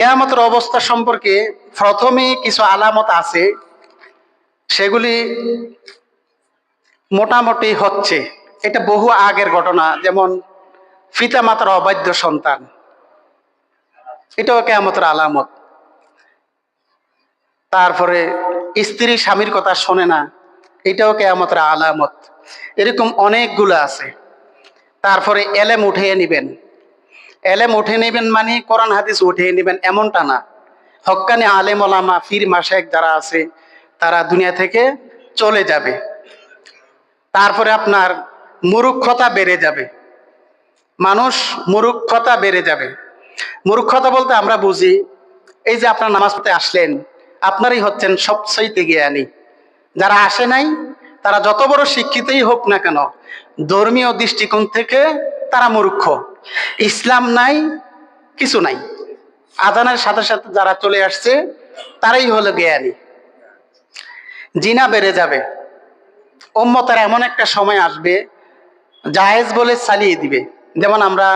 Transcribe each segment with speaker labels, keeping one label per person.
Speaker 1: কেয়ামতের অবস্থা সম্পর্কে প্রথমে কিছু আলামত আছে, সেগুলি মোটামুটি হচ্ছে। এটা বহু আগের ঘটনা, যেমন পিতামাতার অবাধ্য সন্তান। এটাও কেয়ামতের আলামত। তারপরে স্ত্রী স্বামীর কথা শোনে না, এটাও কেয়ামতের আলামত। এরকম অনেকগুলো আছে। তারপরে এলেম উঠিয়ে নিবেন। এলেম উঠে নেবেন মানে কোরআন হাদিস উঠিয়ে নেবেন এমনটা না। হক্কানি আলেম ওলামা ফির মাসেক যারা আছে, তারা দুনিয়া থেকে চলে যাবে। তারপরে আপনার মুরুক্ষতা বেড়ে যাবে। মানুষ মুরুক্ষতা বেড়ে যাবে। মুরুক্ষতা বলতে আমরা বুঝি, এই যে আপনার নামাজ পড়তে আসলেন, আপনারই হচ্ছেন সবচাইতে জ্ঞানী। যারা আসে নাই, তারা যত বড় শিক্ষিতই হোক না কেন, ধর্মীয় দৃষ্টিকোণ থেকে তারা মূর্খ। ইসলাম নাই, কিছু নাই। আজানের সাথে সাথে যারা চলে আসছে, তারাই হলো জ্ঞানী। জিনা বেড়ে যাবে। ওম্মতের এমন একটা সময় আসবে, জাহেজ বলে চালিয়ে দিবে। যেমন আমরা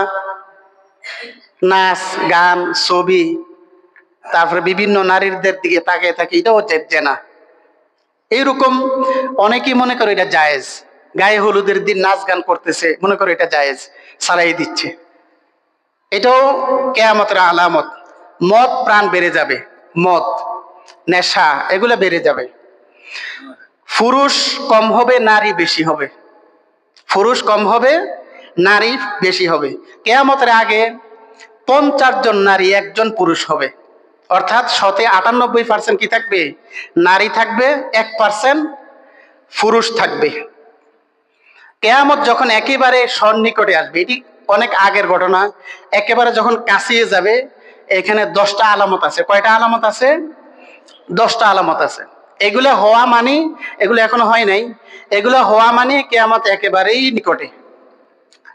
Speaker 1: নাচ, গান, ছবি, তারপরে বিভিন্ন নারীদের দিকে তাকিয়ে থাকি, এটাও যে না এইরকম অনেকেই মনে করে এটা জায়েজ। গায়ে হলুদের দিন নাচ গান করতেছে, মনে করে এটা জায়েজ, সারাই দিচ্ছে। এটাও কেয়ামতের আলামত। মদ প্রাণ বেড়ে যাবে, মদ, নেশা, এগুলো বেড়ে যাবে। পুরুষ কম হবে, নারী বেশি হবে। পুরুষ কম হবে, নারী বেশি হবে। কেয়ামতের আগে পঞ্চাশ জন নারী, একজন পুরুষ হবে। অর্থাৎ শতে আটানব্বই পার্সেন্ট কি থাকবে? নারী থাকবে, এক পার্সেন্ট পুরুষ থাকবে। কেয়ামত যখন একেবারে সন্নিকটে আসবে, এটি অনেক আগের ঘটনা, একেবারে যখন কাছিয়ে যাবে, এখানে দশটা আলামত আছে। কয়টা আলামত আছে? দশটা আলামত আছে। এগুলো হওয়া মানে এগুলো এখনও হয় নাই। এগুলো হওয়া মানে কেয়ামত একেবারেই নিকটে।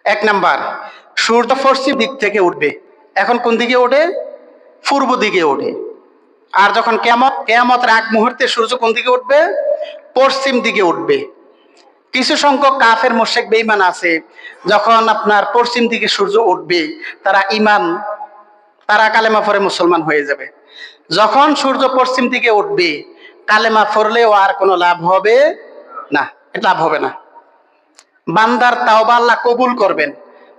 Speaker 1: এক নাম্বার, সূর্য পশ্চিম দিক থেকে উঠবে। এখন কোন দিকে ওঠে? পূর্ব দিকে ওঠে। আর যখন কেয়ামত, কেয়ামতের আগ মুহূর্তে সূর্য কোন দিকে উঠবে? পশ্চিম দিকে উঠবে। কিছু সংখ্যক কাফের মোশেক বেইমান আছে, যখন আপনার পশ্চিম দিকে সূর্য উঠবে, তারা ইমান তারা কালেমা পরে মুসলমান হয়ে যাবে। যখন সূর্য পশ্চিম দিকে উঠবে, কালেমা পড়লেও আর কোনো লাভ হবে না লাভ হবে না। বান্দার তাওবা আল্লাহ কবুল করবেন।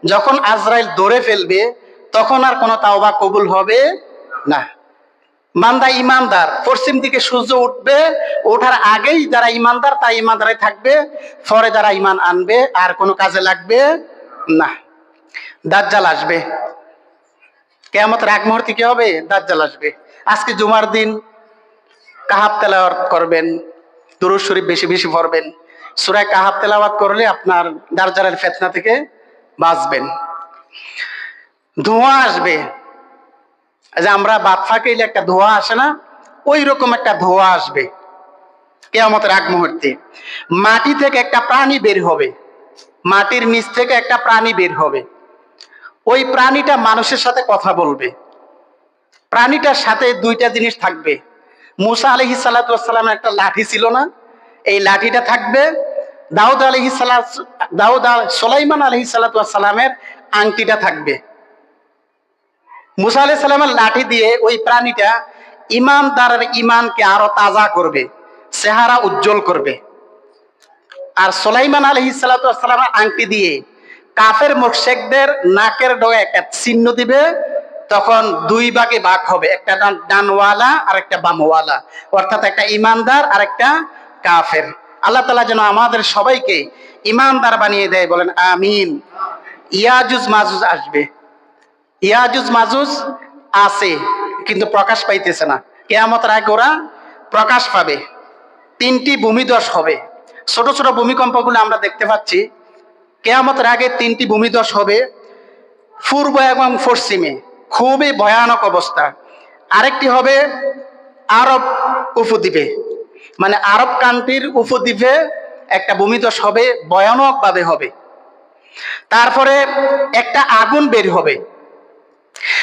Speaker 1: যখন আজরাইল ধরে ফেলবে, তখন আর কোনো তাওবা কবুল হবে না। মান্দা ইমানদার। পশ্চিম দিকে সূর্য উঠবে, ওঠার আগেই যারা ইমানদার তাই ইমানদারে থাকবে, পরে যারা ইমান আনবে, আর কোনো কাজে লাগবে না। দাজ্জাল আসবে। কেমতের এক মুহূর্তে কি হবে? দাজ্জাল আসবে। আজকে জুমার দিন, কাহাব তেলাওয়াত করবেন, দুরুদ শরীফ বেশি বেশি পড়বেন। সুরায় কাহাব তেলাওয়াত করলে আপনার দারজারের ফেতনা থেকে বাঁচবেন। ধোঁয়া আসবে। যে আমরা বাদ ফাঁকাইলে একটা ধোঁয়া আসে না ওই রকম একটা ধোঁয়া আসবে। কেয়ামতের আগ মুহূর্তে। মাটি থেকে একটা প্রাণী বের হবে। মাটির নিচ থেকে একটা প্রাণী বের হবে। ওই প্রাণীটা মানুষের সাথে কথা বলবে। প্রাণীটার সাথে দুইটা জিনিস থাকবে। মুসা আলহি সাল্লামের একটা লাঠি ছিল না? এই লাঠিটা থাকবে দাউদ আলহি সাল্লাহ দাউদ সোলাইমান আলহি সাল্লামের আংটিটা থাকবে। মুসা আলাহ সাল্লামের লাঠি দিয়ে ওই প্রাণীটা ইমানদারের ইমানকে আরও তাজা করবে, চেহারা উজ্জ্বল করবে। আর সোলাইমান আলহি সাল্লামের আংটি দিয়ে কাফের মোর্শেকদের নাকের ডগে একটা চিহ্ন দিবে, তখন দুই ভাগে ভাগ হবে, একটা ডান- ডানওয়ালা আর একটা বামওয়ালা। অর্থাৎ একটা ইমানদার আর একটা কাফের। আল্লাহ তালা যেন আমাদের সবাইকে ইমানদার বানিয়ে দেয়, বলেন, আমিন। ইয়াজুজ মাজুজ আসবে। ইয়াজুজ মাজুজ আছে, কিন্তু প্রকাশ পাইতেছে না। কেয়ামতের আগে ওরা প্রকাশ পাবে। তিনটি ভূমিদশ হবে। ছোট ছোট ভূমিকম্পগুলো আমরা দেখতে পাচ্ছি। কেয়ামতের আগে তিনটি ভূমিদশ হবে পূর্ব এবং পশ্চিমে। খুবই ভয়ানক অবস্থা। আরেকটি হবে আরব উপদ্বীপে। মানে আরব কান্ট্রির উপদ্বীপে একটা ভূমিদশ হবে, ভয়ানকভাবে হবে। তারপরে একটা আগুন বের হবে।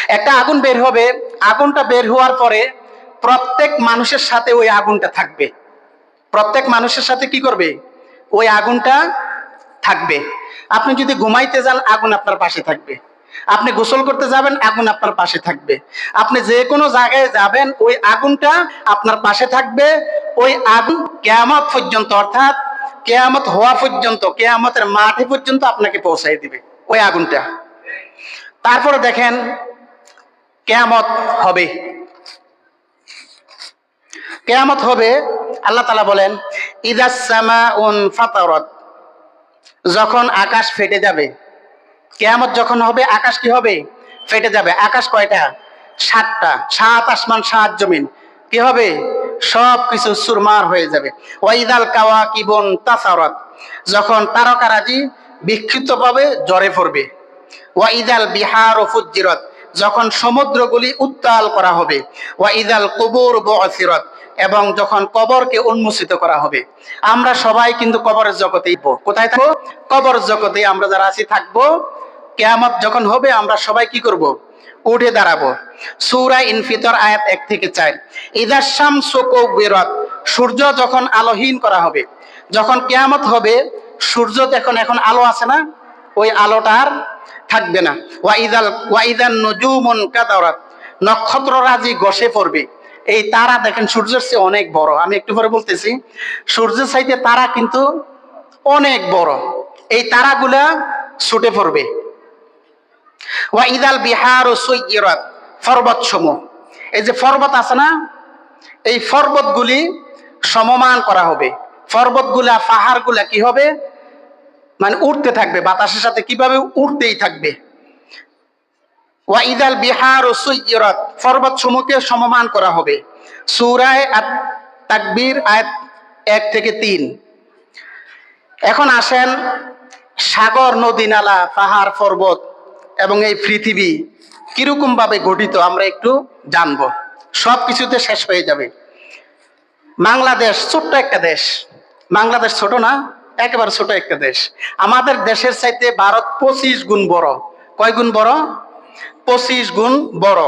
Speaker 1: একটা আগুন বের হবে, আগুনটা বের হওয়ার পরে প্রত্যেক মানুষের সাথে ওই আগুনটা থাকবে। প্রত্যেক মানুষের সাথে কি করবে? ওই আগুনটা থাকবে। আপনি যদি ঘুমাইতে যান, আগুন আপনার পাশে থাকবে। আপনি গোসল করতে যাবেন, আগুন আপনার পাশে থাকবে। আপনি যে কোনো জায়গায় যাবেন, ওই আগুনটা আপনার পাশে থাকবে। ওই আগুন কেয়ামত পর্যন্ত, অর্থাৎ কেয়ামত হওয়া পর্যন্ত, কেয়ামতের মাঠে পর্যন্ত আপনাকে পৌঁছাই দিবে, ওই আগুনটা। তারপরে দেখেন কেয়ামত হবে। কেয়ামত হবে, আল্লাহ তালা বলেন ইদাসমা উন ফাতারত। যখন আকাশ ফেটে যাবে, কেয়ামত যখন হবে, আকাশ কি হবে? ফেটে যাবে। আকাশ কয়টা? সাতটা। সাত আসমান, সাত জমিন। কি হবে? সব কিছু সুরমার হয়ে যাবে। ওয়াইদাল কাওয়া কিবন তাসারত। যখন তারকারাজি বিক্ষিপ্ত পাবে, জ্বরে পড়বে। ওয়াইদাল বিহার ও ফুজ্জিরত, যখন সমুদ্রগুলি উত্তাল করা হবে ওয়াইদাল কবর বসিরত, এবং যখন কবরকে উন্মোচিত করা হবে। আমরা সবাই কিন্তু কবরের জগতেই কোথায় থাকব? কবর জগতে আমরা যারা আছি থাকব। কেয়ামত যখন হবে, আমরা সবাই কি করব? উঠে দাঁড়াবো। সূরা ইনফিতর আয়াত এক থেকে চার। ইদাসাম শোকো বেরত সূর্য যখন আলোহীন করা হবে, যখন কেয়ামত হবে, সূর্য এখন এখন আলো আছে না? ওই আলোটা আর থাকবে না। ওয়াইদাল ওয়াইদান নজুমন কাতারাত নক্ষত্ররাজি গসে পড়বে। এই তারা দেখেন সূর্যের চেয়ে অনেক বড়। আমি একটু পরে বলতেছি, সূর্যের চাইতে তারা কিন্তু অনেক বড়। এই তারাগুলা ছুটে পড়বে। ওয়াইদাল বিহার ও সৈয়রাত পর্বত সমূহ এই যে পর্বত আছে না, এই পর্বতগুলি সমমান করা হবে। পর্বতগুলা, পাহাড়গুলা কি হবে? মানে উঠতে থাকবে, বাতাসের সাথে কীভাবে উঠতেই থাকবে। ওয়াইদাল বিহার ও সৈয়রাত পর্বত সমূহকে সমমান করা হবে। সুরায় তাকবীর আয়াত এক থেকে তিন। এখন আসেন সাগর, নদী, নালা, পাহাড়, পর্বত এবং এই পৃথিবী কীরকম ভাবে গঠিত আমরা একটু জানব। সব কিছুতে শেষ হয়ে যাবে। বাংলাদেশ, ছোট্ট একটা দেশ। বাংলাদেশ ছোট না একেবারে ছোট একটা দেশ। আমাদের দেশের চাইতে ভারত পঁচিশ গুণ বড়। কয় গুণ বড়? পঁচিশ গুণ বড়।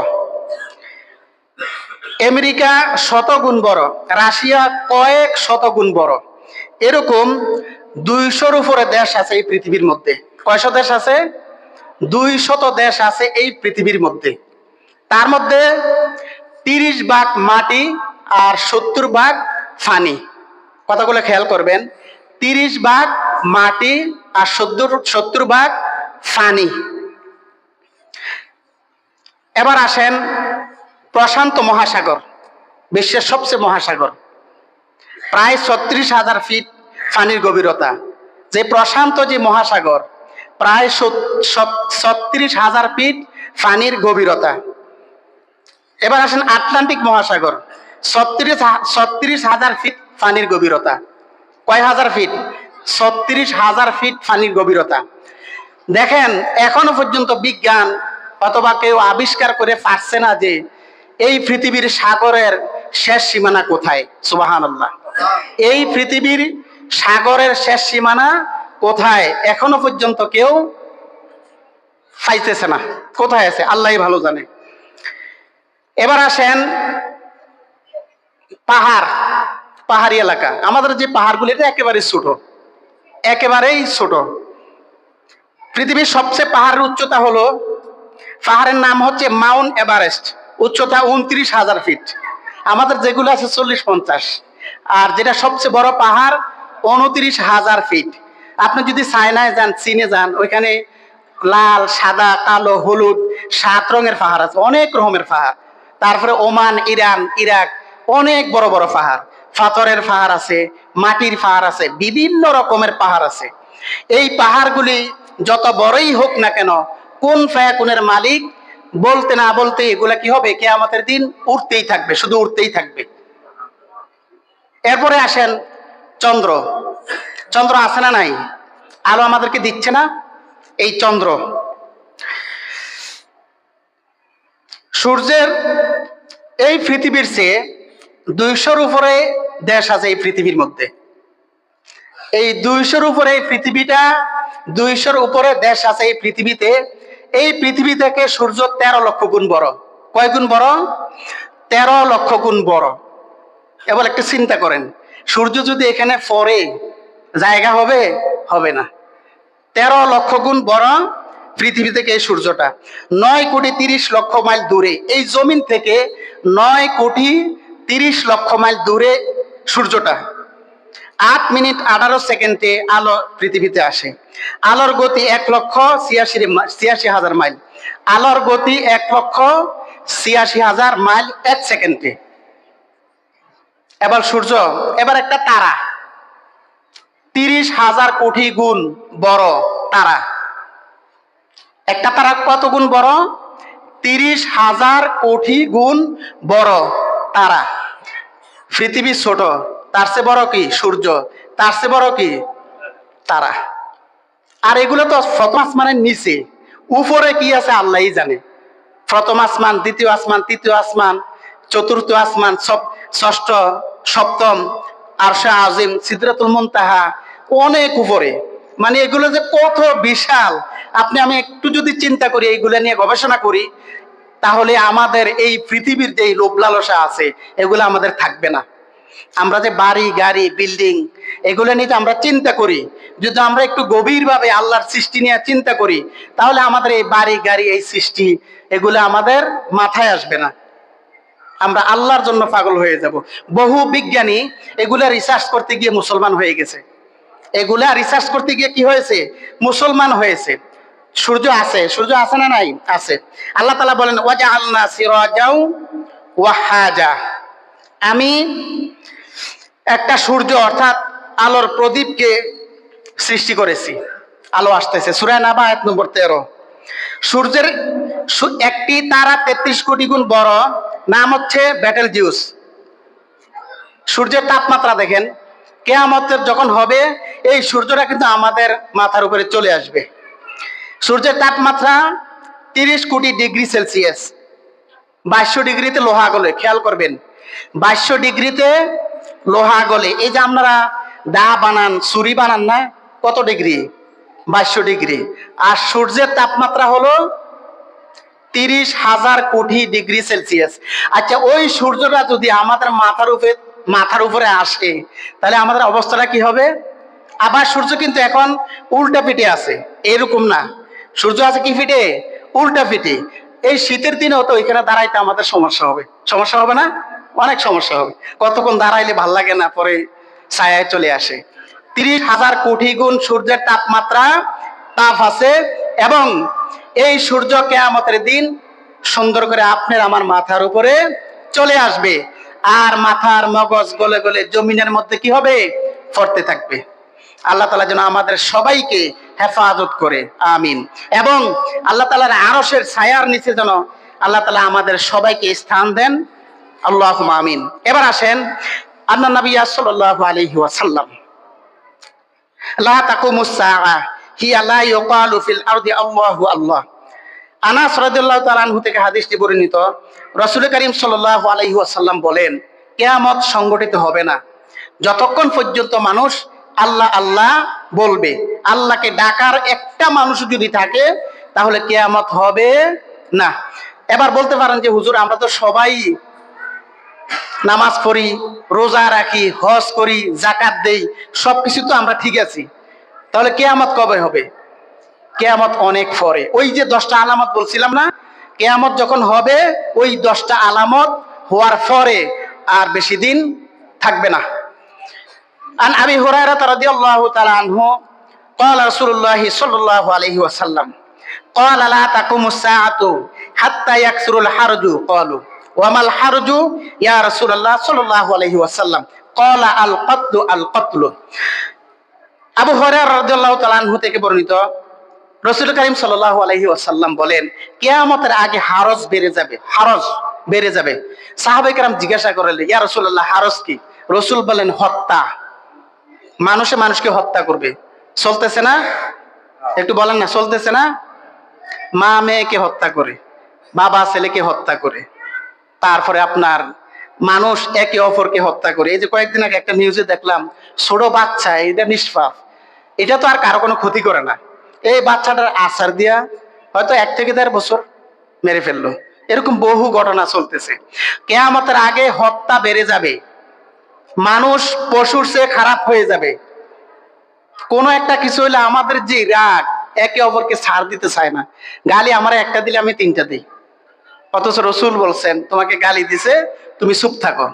Speaker 1: আমেরিকা শতগুণ বড়। রাশিয়া কয়েক শতগুণ বড়। এরকম দুইশোর উপরে দেশ আছে এই পৃথিবীর মধ্যে। কয়শো দেশ আছে? দুই শত দেশ আছে এই পৃথিবীর মধ্যে। তার মধ্যে তিরিশ ভাগ মাটি আর সত্তর ভাগ ফানি। কথাগুলো খেয়াল করবেন। তিরিশ ভাগ মাটি আর সত্তর সত্তর ভাগ ফানি এবার আসেন প্রশান্ত মহাসাগর, বিশ্বের সবচেয়ে মহাসাগর। প্রায় ছত্রিশ হাজার ফিট পানির গভীরতা। যে প্রশান্ত যে মহাসাগর, প্রায় ছত্রিশ হাজার ফিট পানির গভীরতা। এবার আসেন আটলান্টিক মহাসাগর, ছত্রিশ ছত্রিশ হাজার ফিট পানির গভীরতা। কয় হাজার ফিট ছত্রিশ হাজার ফিট পানির গভীরতা। দেখেন, এখনও পর্যন্ত বিজ্ঞান অথবা কেউ আবিষ্কার করে পারছে না যে এই পৃথিবীর সাগরের শেষ সীমানা কোথায়। সুবাহান এই পৃথিবীর সাগরের শেষ সীমানা কোথায়? এখনও পর্যন্ত কেউ পাইতেছে না। কোথায় আছে? আল্লাহ ভালো জানে। এবার আসেন পাহাড়। পাহাড়ি এলাকা। আমাদের যে পাহাড়গুলি, এটা একেবারে ছোট। একেবারেই ছোট। পৃথিবীর সবচেয়ে পাহাড়ের উচ্চতা হলো, পাহাড়ের নাম হচ্ছে মাউন্ট এভারেস্ট। উচ্চতা উনত্রিশ হাজার ফিট। আমাদের যেগুলো আছে চল্লিশ, পঞ্চাশ। আর যেটা সবচেয়ে বড় পাহাড়, উনত্রিশ হাজার ফিট। আপনি যদি চায়নায় যান, চীনে যান, ওইখানে লাল, সাদা, কালো, হলুদ, সাত রঙের পাহাড় আছে, অনেক রকমের পাহাড়। তারপরে ওমান, ইরান, ইরাক, অনেক বড় বড় পাহাড়। পাথরের পাহাড় আছে, মাটির পাহাড় আছে, বিভিন্ন রকমের পাহাড় আছে। এই পাহাড়গুলি যত বড়ই হোক না কেন, কোন ফায়াকুনের মালিক বলতে না বলতে এগুলা কি হবে? কে আমাদের দিন উঠতেই থাকবে, শুধু উঠতেই থাকবে। এরপরে আসেন চন্দ্র। চন্দ্র আছে না নাই? আলো আমাদেরকে দিচ্ছে না? এই চন্দ্র। সূর্যের এই পৃথিবীর চেয়ে দুইশোর উপরে দেশ আছে এই পৃথিবীর মধ্যে। এই দুইশোর উপরে এই পৃথিবীটা, দুইশোর উপরে দেশ আছে এই পৃথিবীতে। এই পৃথিবী থেকে সূর্য তেরো লক্ষ গুণ বড়। কয় গুণ বড়? তেরো লক্ষ গুণ বড়। এবার একটু চিন্তা করেন, সূর্য যদি এখানে পরে জায়গা হবে? হবে না। তেরো লক্ষ গুণ বড় পৃথিবী থেকে এই সূর্যটা। নয় কোটি তিরিশ লক্ষ মাইল দূরে। এই জমিন থেকে নয় কোটি তিরিশ লক্ষ মাইল দূরে সূর্যটা। আট মিনিট আঠারো সেকেন্ডে আলো পৃথিবীতে আসে। আলোর গতি এক লক্ষ ছিয়াশি ছিয়াশি হাজার মাইল। আলোর গতি এক লক্ষ ছিয়াশি হাজার মাইল এক সেকেন্ডে। এবার সূর্য, এবার একটা তারা। তিরিশ হাজার কোটি গুণ বড় তারা। একটা তারা কত গুণ বড়? তিরিশ হাজার কোটি গুণ বড়। তারা। পৃথিবী ছোট, তার চেয়ে বড় কি? সূর্য। তার চেয়ে বড় কি? তারা। আর এগুলো তো প্রথম আসমানের নিচে। উপরে কি আছে আল্লাহই জানে। প্রথম আসমান, দ্বিতীয় আসমান, তৃতীয় আসমান, চতুর্থ আসমান ষষ্ঠ, সপ্তম, আরশা আজিম, সিদ্রাতুল মুনতাহা, অনেক উপরে। মানে এগুলো যে কত বিশাল। আপনি আমি একটু যদি চিন্তা করি, এইগুলো নিয়ে গবেষণা করি তাহলে আমাদের এই পৃথিবীর যে লোভ লালসা আছে, এগুলো আমাদের থাকবে না। আমরা যে বাড়ি, গাড়ি, বিল্ডিং, এগুলো নিয়ে আমরা চিন্তা করি, যদি আমরা একটু গভীরভাবে আল্লাহর সৃষ্টি নিয়ে চিন্তা করি, তাহলে আমাদের এই বাড়ি, গাড়ি, এই সৃষ্টি, এগুলো আমাদের মাথায় আসবে না। আমরা আল্লাহর জন্য পাগল হয়ে যাব। বহু বিজ্ঞানী এগুলা রিসার্চ করতে গিয়ে মুসলমান হয়ে গেছে। এগুলা রিসার্চ করতে গিয়ে কি হয়েছে? মুসলমান হয়েছে। সূর্য আছে সূর্য আছে না নাই? আছে। আল্লাহ তালা বলেন ওয়াজা আল্লাহ সিরাজাও ওয়াহাজা। আমি একটা সূর্য, অর্থাৎ আলোর প্রদীপকে সৃষ্টি করেছি। আলো আসতেছে। সুরায় নাবা এক নম্বর তেরো। সূর্যের একটি তারা তেত্রিশ কোটি গুণ বড়, নাম হচ্ছে ব্যাটেল জিউস সূর্যের তাপমাত্রা দেখেন, কেয়ামতের যখন হবে, এই সূর্যটা কিন্তু আমাদের মাথার উপরে চলে আসবে। সূর্যের তাপমাত্রা তিরিশ কোটি ডিগ্রি সেলসিয়াস। বাইশশো ডিগ্রিতে লোহা গলে, খেয়াল করবেন। বাইশশো ডিগ্রিতে লোহা গলে। এই যে আপনারা দা বানান, ছুরি বানান না, কত ডিগ্রি? বাইশশো ডিগ্রি। আর সূর্যের তাপমাত্রা হলো তিরিশ হাজার কোটি ডিগ্রি সেলসিয়াস। আচ্ছা ওই সূর্যটা যদি আমাদের মাথার উপরে মাথার উপরে আসে, তাহলে আমাদের অবস্থাটা কি হবে? আবার সূর্য কিন্তু এখন উল্টা পিঠে আছে। এরকম না। সূর্য আছে কি ফিটে? উল্টা ফিটে। এই শীতের দিনেও তো ওইখানে দাঁড়াইতে আমাদের সমস্যা হবে। সমস্যা হবে না? অনেক সমস্যা হবে। কতক্ষণ দাঁড়াইলে ভালো লাগে না, পরে ছায়ায় চলে আসে। তিরিশ হাজার কোটি গুণ সূর্যের তাপমাত্রা তাপ আছে এবং এই সূর্য কেয়ামতের দিন সুন্দর করে আপনার আমার মাথার উপরে চলে আসবে। আর মাথার মগজ গলে গলে জমিনের মধ্যে কি হবে? পড়তে থাকবে। আল্লাহ তালা যেন আমাদের সবাইকে হেফাজত করে, আমিন। এবং আল্লাহ তালার আরসের ছায়ার নিচে যেন আল্লাহ তালা আমাদের সবাইকে স্থান দেন আল্লাহ আমিন। এবার আসেন আন্না নবী সাল্লাহ আলহি ওয়াসাল্লাম। যতক্ষণ পর্যন্ত মানুষ আল্লাহ আল্লাহ বলবে। আল্লাহকে ডাকার একটা মানুষ যদি থাকে, তাহলে কেয়ামত হবে না। এবার বলতে পারেন যে, হুজুর, আমরা তো সবাই নামাজ পড়ি, রোজা রাখি, হজ করি জাকাত দেই, সবকিছু তো আমরা ঠিক আছি। তাহলে কেয়ামত কবে হবে? কেয়ামত অনেক পরে। ওই যে দশটা আলামত বলছিলাম না, কেয়ামত যখন হবে, ওই দশটা আলামত হওয়ার পরে আর বেশি দিন থাকবে না। عن أبي هريرة رضي الله تعالى عنه قال رسول الله صلى الله عليه وسلم قال لا تقوم الساعة حتى يكسر الحرج قالوا وما الحرج يا رسول الله صلى الله عليه وسلم قال القتل القتل আবু হরার রাদিয়াল্লাহু তাআলা আনহু থেকে বর্ণিত রসুল করিম সাল্লাল্লাহু আলাইহি ওয়াসাল্লাম বলেন কিয়ামতের আগে হারজ বেড়ে যাবে হারজ বেড়ে যাবে সাহাবায়ে কেরাম জিজ্ঞাসা করলেন ইয়া রাসূলুল্লাহ হারজ কি রসুল বলেন হত্যা মানুষে মানুষকে হত্যা করবে। চলতেছে না? একটু বলেন না, চলতেছে না? মা মেয়েকে হত্যা করে, বাবা ছেলেকে হত্যা করে। তারপরে আপনার মানুষ একে অপরকে হত্যা করে। এই যে কয়েকদিন আগে একটা নিউজে দেখলাম, ছোট বাচ্চা, এটা নিষ্পাপ। এটা তো আর কারও কোনো ক্ষতি করে না। এই বাচ্চাটার আচার দিয়া হয়তো এক থেকে দেড় বছর মেরে ফেলল। এরকম বহু ঘটনা চলতেছে। কেয়ামতের আগে হত্যা বেড়ে যাবে। মানুষ পশুর চেয়ে খারাপ হয়ে যাবে। কোনো একটা কিছু হইলে আমাদের যে রাগ, একে অপরকে ছাড় দিতে চায় না। গালি আমার একটা দিলে আমি তিনটা দিই। অথচ রসুল বলছেন, তোমাকে গালি দিছে, তুমি চুপ থাকো।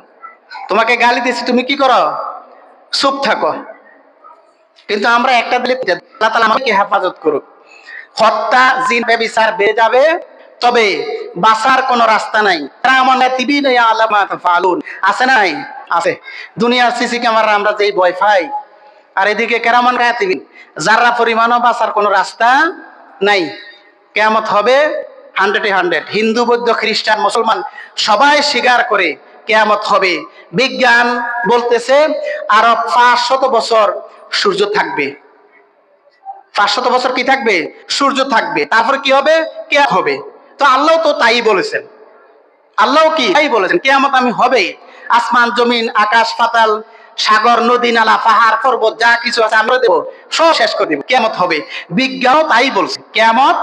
Speaker 1: তোমাকে গালি দিছে, তুমি কি করো? চুপ থাকো। কিন্তু আমরা একটা দিলে আমাকে হেফাজত করুক। হত্যা, জিন ব্যবিচার বেড়ে যাবে, তবে বাঁচার কোনো রাস্তা নাই। আমার নাই, আল্লাহ আছে নাই? আছে। দুনিয়ার সিসি ক্যামেরা আমরা যেই ভয় পাই, আর এদিকে কেরামান গায়াতিবিন যারা পরিমাণও বাঁচার কোনো রাস্তা নাই। কেয়ামত হবে হান্ড্রেডে হান্ড্রেড হিন্দু, বৌদ্ধ, খ্রিস্টান, মুসলমান সবাই স্বীকার করে কেয়ামত হবে। বিজ্ঞান বলতেছে আরও পাঁচশত বছর সূর্য থাকবে। পাঁচশত বছর কি থাকবে? সূর্য থাকবে। তারপর কি হবে? কে হবে। তো আল্লাহ তো তাই বলেছেন। আল্লাহ কি তাই বলেছেন? কেয়ামত আমি হবে আসমান, জমিন, আকাশ, পাতাল, সাগর, নদী, নালা, পাহাড়, পর্বত, যা কিছু আছে আমরা দেবো, সব শেষ করে দেবো। কেয়ামত হবে। বিজ্ঞানও তাই বলছে। কেয়ামত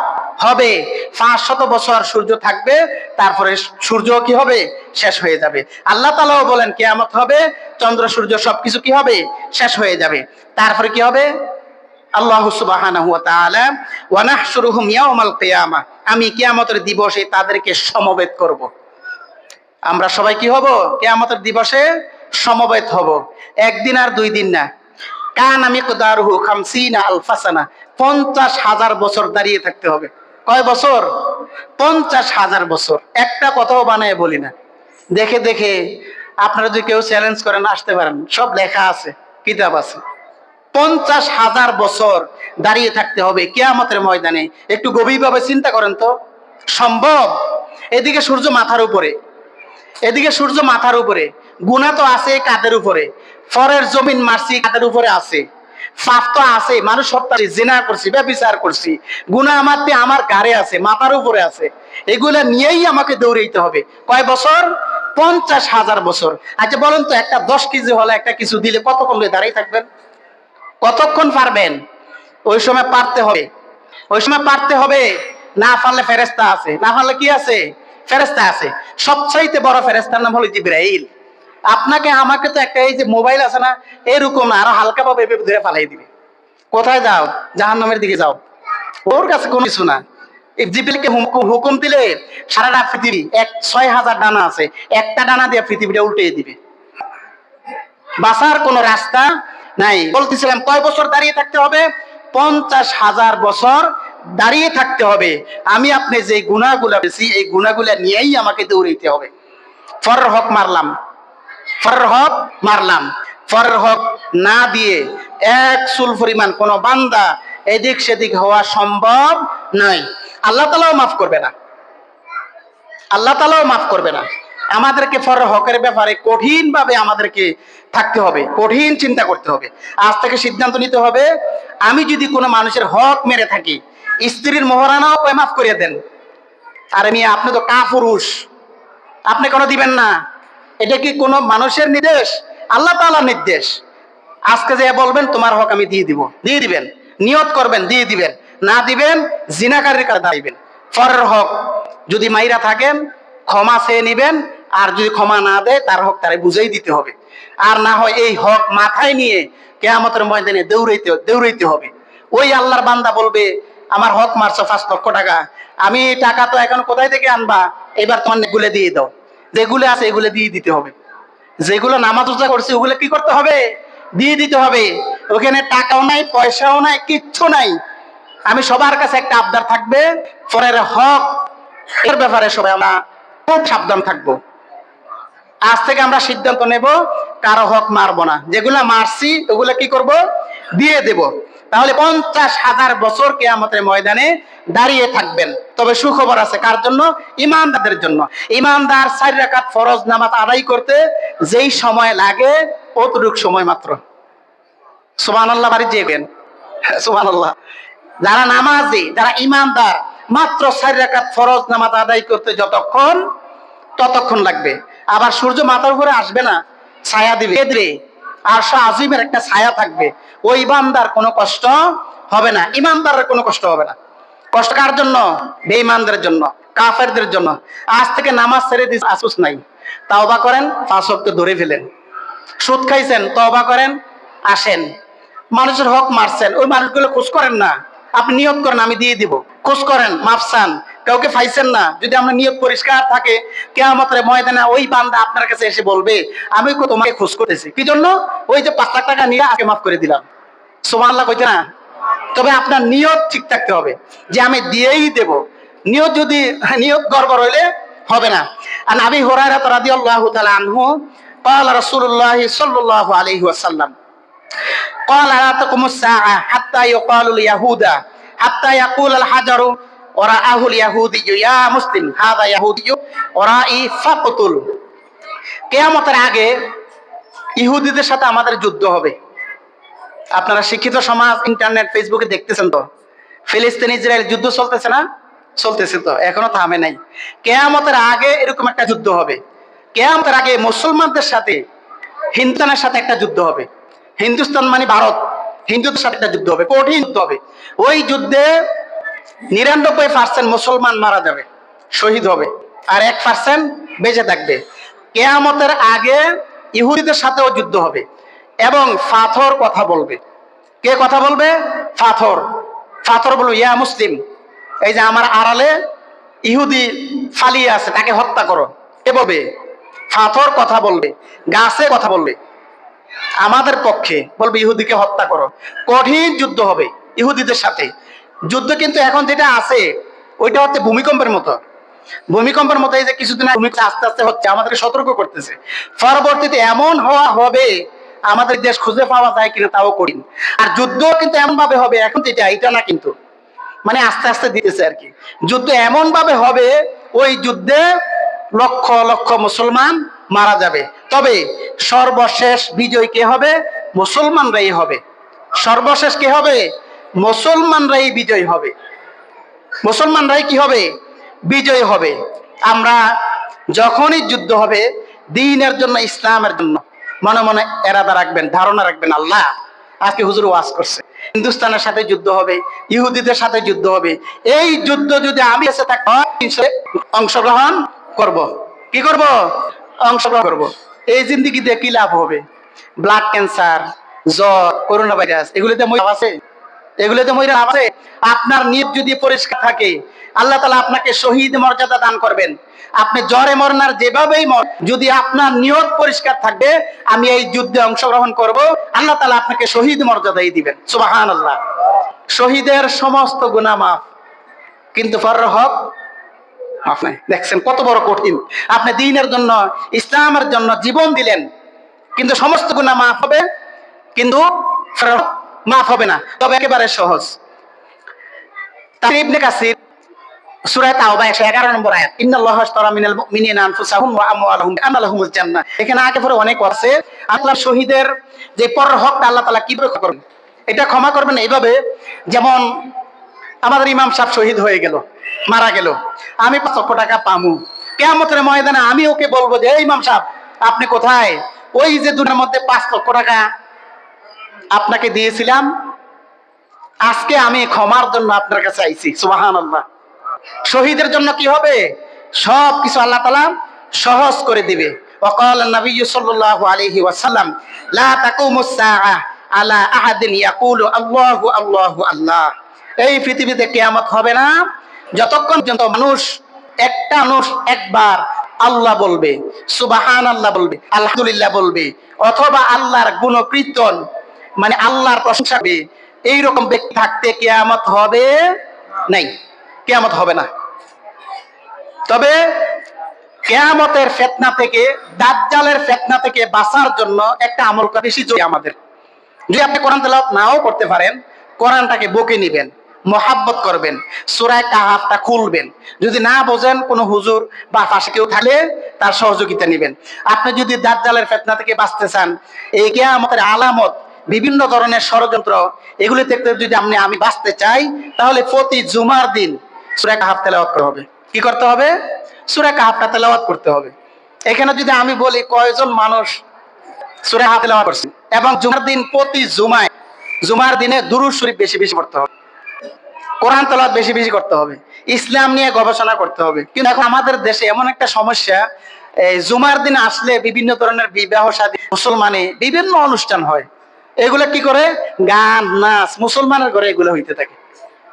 Speaker 1: হবে। পাঁচ শত বছর সূর্য থাকবে, তারপরে সূর্য কি হবে? শেষ হয়ে যাবে। আল্লাহ তালাও বলেন, কেয়ামত হবে, চন্দ্র, সূর্য সবকিছু কি হবে? শেষ হয়ে যাবে। তারপরে কি হবে? আল্লাহ সুবহানাহু আমি কিয়ামতের দিবসে তাদেরকে সমবেত করব। আমরা সবাই কি হব? কিয়ামতের দিবসে সমবেত হব। একদিন আর দুই দিন না। কান আমি কুদারহু খামসিনা আলফাসানা। পঞ্চাশ হাজার বছর দাঁড়িয়ে থাকতে হবে। কয় বছর? পঞ্চাশ হাজার বছর। একটা কথাও বানায় বলি না। দেখে দেখে আপনারা যদি কেউ চ্যালেঞ্জ করেন, আসতে পারেন। সব লেখা আছে, কিতাব আছে। পঞ্চাশ হাজার বছর দাঁড়িয়ে থাকতে হবে কেয়ামতের ময়দানে। একটু গভীরভাবে চিন্তা করেন তো। সম্ভব? এদিকে সূর্য মাথার উপরে। এদিকে সূর্য মাথার উপরে, গুণা তো আছে কাদের উপরে, ফরের জমিন মারছি কাদের উপরে আছে, পাপ তো আছে, মানুষ হত্যা জেনা করছি, ব্যবচার করছি, গুণা আমার আমার গাড়ে আছে, মাথার উপরে আছে, এগুলা নিয়েই আমাকে দৌড়াইতে হবে। কয় বছর? পঞ্চাশ হাজার বছর। আচ্ছা বলেন তো, একটা দশ কেজি হলে একটা কিছু দিলে কতক্ষণ দাঁড়িয়ে থাকবেন? কতক্ষণ পারবেন? ওই সময় পারতে হবে। ওই সময় পারতে হবে, না পারলে ফেরেস্তা আছে, না পারলে কি আছে? ফেরেস্তা আছে। সবচাইতে বড় ফেরেস্তার নাম হলো জিব্রাইল। আপনাকে, আমাকে তো একটা এই যে মোবাইল আছে না, এরকম আরও হালকা ভাবে ধরে ফালাই দিবে। কোথায় যাও? জাহান্নামের দিকে যাও। ওর কাছে কোনো কিছু না। জিব্রাইলকে হুকুম দিলে সারাটা পৃথিবী, এক, ছয় হাজার ডানা আছে। একটা ডানা দিয়ে পৃথিবীটা উল্টে দিবে। বাঁচার কোনো রাস্তা নাই। বলতেছিলাম, কয় বছর দাঁড়িয়ে থাকতে হবে? পঞ্চাশ হাজার বছর দাঁড়িয়ে থাকতে হবে। আমি আপনি যে গুণাগুলা বেশি এই গুণাগুলা নিয়েই আমাকে দৌড়াইতে হবে। ফর হক মারলাম। ফর হক মারলাম। ফর হক না দিয়ে এক চুল পরিমাণ কোন বান্দা এদিক সেদিক হওয়া সম্ভব নয়। আল্লাহ তালাও মাফ করবে না। আল্লাহ তালাও মাফ করবে না। আমাদেরকে ফর হকের ব্যাপারে কঠিন ভাবে আমাদেরকে থাকতে হবে, কঠিন চিন্তা করতে হবে। আজ থেকে সিদ্ধান্ত নিতে হবে, আমি যদি কোনো মানুষের হক মেরে থাকি স্ত্রীর মহারানাও মাফ করিয়ে দেন। আরে মিয়া, আপনি তো কা পুরুষ আপনি কোনো দিবেন না। এটা কি কোনো মানুষের নির্দেশ? আল্লাহ তাআলার নির্দেশ। আজকে যে বলবেন, তোমার হক আমি দিয়ে দিব। দিয়ে দিবেন। নিয়ত করবেন, দিয়ে দিবেন। না দিবেন, জিনাকারীর কাছে দাঁড়াইবেন। পরের হক যদি মাইরা থাকেন, ক্ষমা চেয়ে নিবেন। আর যদি ক্ষমা না দেয়, তার হক তারে বুঝেই দিতে হবে। আর না হয় এই হক মাথায় নিয়ে কেয়ামতের ময়দানে দৌড়াইতে দৌড়াইতে হবে। ওই আল্লাহর বান্দা বলবে আমার হক মারছো পাঁচ লক্ষ টাকা। আমি টাকা তো এখন কোথায় থেকে আনবা? এবার তোমার এগুলো দিয়ে দাও। যেগুলো আছে এগুলো দিয়ে দিতে হবে। যেগুলো নামাজ রোজা করছে, ওগুলো কি করতে হবে? দিয়ে দিতে হবে। ওখানে টাকাও নাই, পয়সাও নাই, কিচ্ছু নাই। আমি সবার কাছে একটা আবদার থাকবে, পরের হক এর ব্যাপারে সবাই আমরা খুব সাবধান থাকব। আজ থেকে আমরা সিদ্ধান্ত নেব, কারও হক মারবো না। যেগুলা মারছি, ওগুলো কি করব? দিয়ে দেব। তাহলে পঞ্চাশ হাজার বছর কেয়ামতের ময়দানে দাঁড়িয়ে থাকবেন। তবে সুখবর আছে কার জন্য? ইমানদারদের জন্য। ইমানদার চার রাকাত ফরজ নামাজ আদায় করতে যেই সময় লাগে, অতটুক সময় মাত্র। সুমান আল্লাহ বাড়ি যেবেন সুমান আল্লাহ যারা নামাজি, যারা ইমানদার, মাত্র চার ফরজ নামাজ আদায় করতে যতক্ষণ, ততক্ষণ লাগবে। আবার সূর্য মাথার উপরে আসবে না, ছায়া দিবে। আর আজিমের একটা ছায়া থাকবে। ওই ইমানদার কোনো কষ্ট হবে না। ইমানদারের কোনো কষ্ট হবে না। কষ্ট কার জন্য? বেঈমানদের জন্য, কাফেরদের জন্য। আজ থেকে নামাজ ছেড়ে দিস আসুস নাই। তাওবা করেন ওয়াক্ত ধরে ফেলেন। সুদ খাইছেন, তওবা করেন, আসেন। মানুষের হক মারছেন। ওই মানুষগুলো খোঁজ করেন না। আপনি নিয়োগ করেন, আমি দিয়ে দিব। খোঁজ করেন মাফসান কাউকে ফাইছেন না যদি আমরা নিয়োগ পরিষ্কার থাকে কেয়ামতের ময়দানে ওই বান্দা আপনার কাছে এসে বলবে আমি কো তোমাকে খোঁজ করতেছি কি জন্য ওই যে পাঁচ লাখ টাকা নিয়ে আগে মাফ করে দিলাম সোমাল্লাহ কইতে না তবে আপনার নিয়ত ঠিক থাকতে হবে যে আমি দিয়েই দেব নিয়ত যদি নিয়ত গড়বড় হইলে হবে না আর আবি হুরায়রা রাদিয়াল্লাহু তাআলা আনহু قال رسول الله صلى الله عليه وسلم قال لا تقوم الساعة حتى يقال اليهود حتى يقول الحجر ওরা আহুল ইয়াহুদি ইয়া মুসলিম, হাদা ইয়াহুদি ওরা ই ফাকতুল। কেয়ামতের আগে ইহুদিদের সাথে আমাদের যুদ্ধ হবে। আপনারা শিক্ষিত সমাজ, ইন্টারনেট, ফেসবুকে দেখতেছেন তো? ফিলিস্তিন, ইসরায়েল যুদ্ধ চলতেছে না? চলতেছে তো, এখনও থামে নাই। কেয়ামতের আগে এরকম একটা যুদ্ধ হবে। কেয়ামতের আগে মুসলমানদের সাথে, হিন্দুস্তানের সাথে একটা যুদ্ধ হবে। হিন্দুস্তান মানে ভারত। হিন্দুদের সাথে একটা যুদ্ধ হবে, কঠিন যুদ্ধ হবে। ওই যুদ্ধে নিরানব্বই পার্সেন্ট মুসলমান মারা যাবে, শহীদ হবে। আর এক পার্সেন্ট বেঁচে থাকবে। কেয়ামতের আগে ইহুদিদের সাথেও যুদ্ধ হবে। এবং পাথর কথা বলবে। কে কথা বলবে? পাথর। ফাথর বলবে, ইয়া মুসলিম, এই যে আমার আড়ালে ইহুদি ফালিয়ে আছে, তাকে হত্যা করো। কে বলবে, পাথর কথা বলবে, গাছে কথা বলবে। আমাদের পক্ষে বলবে, ইহুদিকে হত্যা করো। কঠিন যুদ্ধ হবে ইহুদিদের সাথে। যুদ্ধ কিন্তু এখন যেটা আছে, ওইটা হচ্ছে ভূমিকম্পের মতো। ভূমিকম্পের মতো এই যে কিছুদিন আস্তে আস্তে হচ্ছে, আমাদেরকে সতর্ক করতেছে। পরবর্তীতে এমন হওয়া হবে, আমাদের দেশ খুঁজে পাওয়া যায় কিনা তাও করিন আর যুদ্ধ কিন্তু এমন ভাবে হবে, এখন যেটা এটা না কিন্তু। মানে আস্তে আস্তে দিতেছে আর কি। যুদ্ধ এমন ভাবে হবে, ওই যুদ্ধে লক্ষ লক্ষ মুসলমান মারা যাবে। তবে সর্বশেষ বিজয় কে হবে? মুসলমানরাই হবে। সর্বশেষ কে হবে? মুসলমানরাই বিজয় হবে। মুসলমানরাই কি হবে? বিজয় হবে। আমরা যখনই যুদ্ধ হবে, দিনের জন্য, ইসলামের জন্য, মনে মনে এরাদা রাখবেন, ধারণা রাখবেন, আল্লাহ আজকে হুজুর ওয়াজ করছে। হিন্দুস্তানের সাথে যুদ্ধ হবে, ইহুদিদের সাথে যুদ্ধ হবে। এই যুদ্ধ যদি আমি এসে থাকি অংশগ্রহণ করব। কি করব? অংশগ্রহণ করব। এই জিন্দিগিতে কি লাভ হবে? ব্লাড ক্যান্সার, জ্বর করোনা ভাইরাস এগুলিতে আছে? এগুলোতে মই লাভ আছে? আপনার নিয়ত যদি পরিষ্কার থাকে, আল্লাহ তালা আপনাকে শহীদ মর্যাদা দান করবেন। আপনি জ্বরে মরনার যেভাবেই মর, যদি আপনার নিয়ত পরিষ্কার থাকবে আমি এই যুদ্ধে অংশগ্রহণ করব। আল্লাহ তালা আপনাকে শহীদ মর্যাদাই দিবেন। সুবাহান আল্লাহ শহীদের সমস্ত গুণা মাফ। কিন্তু ফর হক, মাফ দেখছেন কত বড় কঠিন। আপনি দিনের জন্য, ইসলামের জন্য জীবন দিলেন, কিন্তু সমস্ত গুণা মাফ হবে, কিন্তু মাফ হবে না, তবে একেবারে সহজ। ইবনে কাসির সূরা তাওবা 111 নম্বর আয়াত, ইন্নাল্লাহা মিনাল আনফুসাহুম ওয়া আমওয়ালাহুম জান্নাহ। এখানে আগে পরে অনেক আছে। শহীদের যে পর হকটা আল্লাহ তাআলা কীভাবে করবেন? এটা ক্ষমা করবেন এইভাবে যেমন আমাদের ইমাম সাহেব শহীদ হয়ে গেল, মারা গেল, আমি পাঁচ লক্ষ টাকা পামু। কেয়ামতের ময়দানে আমি ওকে বলব যে ইমাম সাহেব, আপনি কোথায়? ওই যে দুটার মধ্যে পাঁচ লক্ষ টাকা আপনাকে দিয়েছিলাম আজকে আমি ক্ষমার জন্য আপনার কাছে আইছি সুবাহান আল্লাহ শহীদের জন্য কি হবে সব কিছু আল্লাহ তালা সহজ করে দিবে وقال النبي صلى الله عليه وسلم لا تقوم الساعة على أحد يقول الله الله الله এই পৃথিবীতে কিয়ামত হবে না যতক্ষণ পর্যন্ত মানুষ একটা মানুষ একবার আল্লাহ বলবে সুবাহান আল্লাহ বলবে আলহামদুলিল্লাহ বলবে অথবা আল্লাহর গুণকীর্তন মানে আল্লাহর প্রশংসা করবে। এইরকম ব্যক্তি থাকতে কেয়ামত হবে নাই। কেয়ামত হবে না। তবে কেয়ামতের ফেতনা থেকে, দাজ্জালের ফেতনা থেকে বাঁচার জন্য একটা আমল করা বেশি জরুরি আমাদের। যদি আপনি কোরআন তেলাওয়াত নাও করতে পারেন, কোরআনটাকে বকে নিবেন, মহাব্বত করবেন, সুরায় কাহাফটা খুলবেন। যদি না বোঝেন কোনো হুজুর বা পাশে কেউ থাকলে তার সহযোগিতা নেবেন। আপনি যদি দাজ্জালের ফেতনা থেকে বাঁচতে চান, এই কেয়ামতের আলামত বিভিন্ন ধরনের ষড়যন্ত্র, এগুলি থেকে যদি আপনি আমি বাঁচতে চাই, তাহলে প্রতি জুমার দিন সুরা কাহাফ তেলাওয়াত করতে হবে। কি করতে হবে? সুরা কাহাফটা তেলাওয়াত করতে হবে। এখানে যদি আমি বলি কয়জন মানুষ সুরা হাফ তেলাওয়াত করছে, এবং জুমার দিন প্রতি জুমায়, জুমার দিনে দুরুদ শরীফ বেশি বেশি পড়তে হবে, কোরআন তেলাওয়াত বেশি বেশি করতে হবে, ইসলাম নিয়ে গবেষণা করতে হবে। কিন্তু এখন আমাদের দেশে এমন একটা সমস্যা জুমার দিন আসলে বিভিন্ন ধরনের বিবাহ শাদী মুসলমানে বিভিন্ন অনুষ্ঠান হয়। এগুলো কি করে? গান, নাচ, মুসলমানের ঘরে এগুলো হইতে থাকে।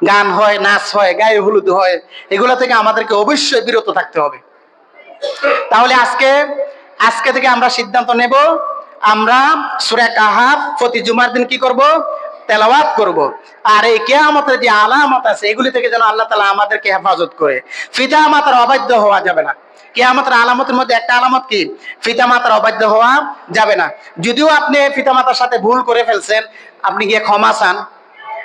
Speaker 1: গান হয়, নাচ হয়, গায়ে হলুদ হয়, এগুলো থেকে আমাদেরকে অবশ্যই বিরত থাকতে হবে। তাহলে আজকে আজকে থেকে আমরা সিদ্ধান্ত নেব, আমরা সুরে কাহাব প্রতি জুমার দিন কি করব? তেলাওয়াত করব। আর এই কেয়ামতের যে আলামত আছে, এগুলি থেকে যেন আল্লাহ তালা আমাদেরকে হেফাজত করে। ফিতা মাতার অবাধ্য হওয়া যাবে না। কেয়ামতের আলামতের মধ্যে একটা আলামত কি? ফিতা মাতার অবাধ্য হওয়া যাবে না। যদিও আপনি ফিতা মাতার সাথে ভুল করে ফেলছেন, আপনি গিয়ে ক্ষমা চান।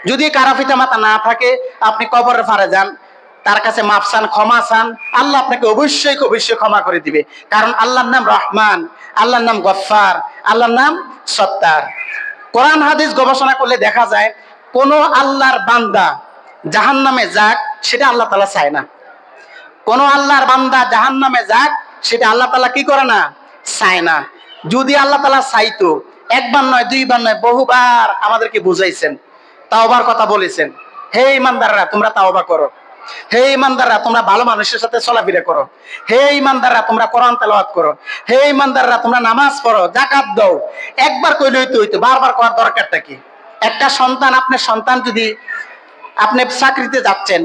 Speaker 1: যদি কারা ফিতা মাতা না থাকে, আপনি কবরের ফারে যান, তার কাছে মাপ চান, ক্ষমা চান, আল্লাহ আপনাকে অবশ্যই অবশ্যই ক্ষমা করে দিবে। কারণ আল্লাহর নাম রহমান, আল্লাহর নাম গফার আল্লাহর নাম সত্তার। কোরআন হাদিস গবেষণা করলে দেখা যায়, কোন আল্লাহর বান্দা জাহান নামে যাক, সেটা আল্লাহ তালা চায় না। কোন আল্লাহর বান্দা জাহান নামে যাক, সেটা আল্লাহ তালা কি করে না? চায় না। যদি আল্লাহ তালা চাইতো, একবার নয়, দুইবার নয়, বহুবার আমাদেরকে বুঝাইছেন, তাওবার কথা বলেছেন। হে ইমানদাররা তোমরা তাওবা করো। হে ইমানদাররা তোমরা ভালো মানুষের সাথে চলাফেরা করো। হে ইমানদাররা তোমরা কোরআন তেলাওয়াত করো। হে ইমানদাররা তোমরা নামাজ পড়ো জাকাত দাও। একবার কইলে হইতে, হইতো, বারবার করার দরকারটা কি? একটা সন্তান, আপনার সন্তান যদি আপনি চাকরিতে যাচ্ছেন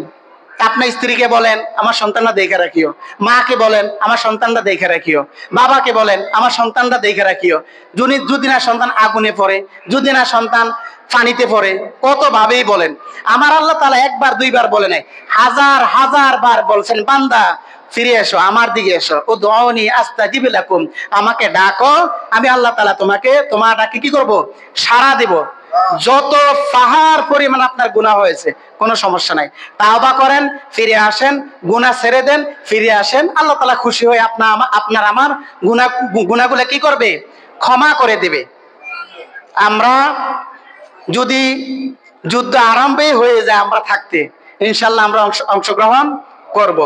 Speaker 1: আপনার স্ত্রীকে বলেন, আমার সন্তানটা দেখে রাখিও। মাকে বলেন, আমার সন্তানটা দেখে রাখিও। বাবাকে বলেন, আমার সন্তানটা দেখে রাখিও। যদি যদি না সন্তান আগুনে পড়ে, যদি না সন্তান পানিতে পড়ে কত ভাবেই বলেন। আমার আল্লাহ তালা একবার, দুইবার বলে নাই, হাজার হাজার বার বলছেন, বান্দা, ফিরে এসো, আমার দিকে এসো। ও দনি আস্তা জিবিলাকুম আমাকে ডাকো, আমি আল্লাহ তালা তোমাকে, তোমার ডাকে কি করব? সারা দেব। যত পাহাড় পরিমাণ আপনার গুণা হয়েছে, কোনো সমস্যা নাই। তাওবা করেন, ফিরে আসেন গুণা ছেড়ে দেন, ফিরে আসেন, আল্লাহ তালা খুশি হয়ে আপনার আপনার আমার গুণা গুণাগুলো কি করবে? ক্ষমা করে দেবে। আমরা যদি যুদ্ধ আরম্ভই হয়ে যায় আমরা থাকতে, ইনশাল্লাহ আমরা অংশগ্রহণ করব।